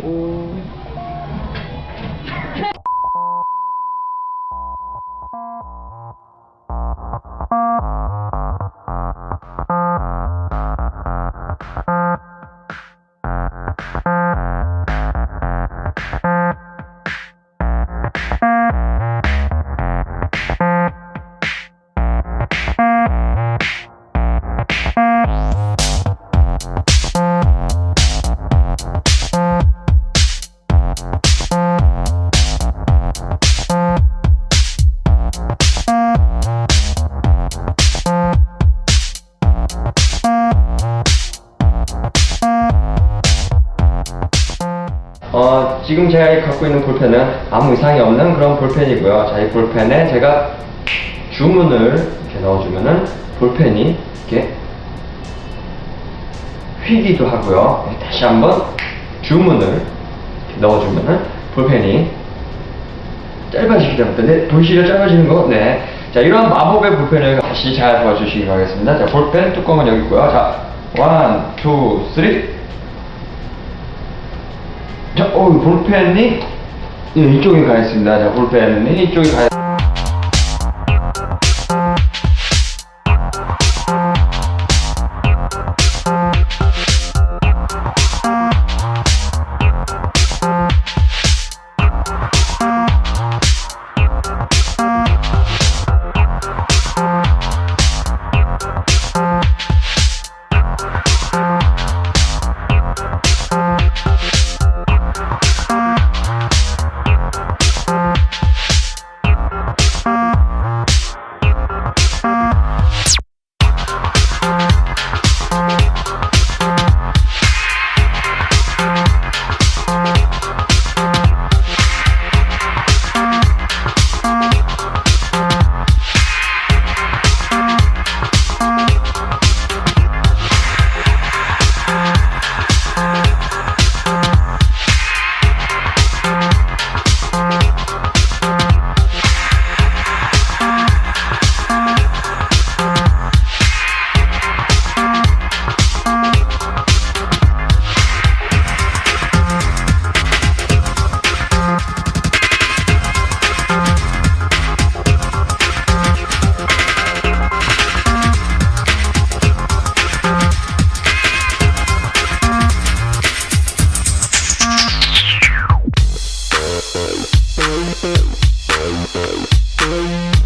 Ôi. 지금 제가 갖고 있는 볼펜은 아무 이상이 없는 그런 볼펜이고요. 자, 이 볼펜에 제가 주문을 이렇게 넣어주면은 볼펜이 이렇게 휘기도 하고요. 네, 다시 한번 주문을 이렇게 넣어주면은 볼펜이 짧아지기도 합니다. 네, 보이시죠? 짧아지는 거? 네. 자, 이런 마법의 볼펜을 다시 잘 봐주시기 바라겠습니다. 자, 볼펜 뚜껑은 여기 있고요. 자, 원, 투, 쓰리. 자, 어, 볼펜이 예, 이쪽에 가 있습니다. 자, 볼펜이 이쪽에 가. Bye.